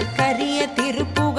கரிய திருப்புகழ்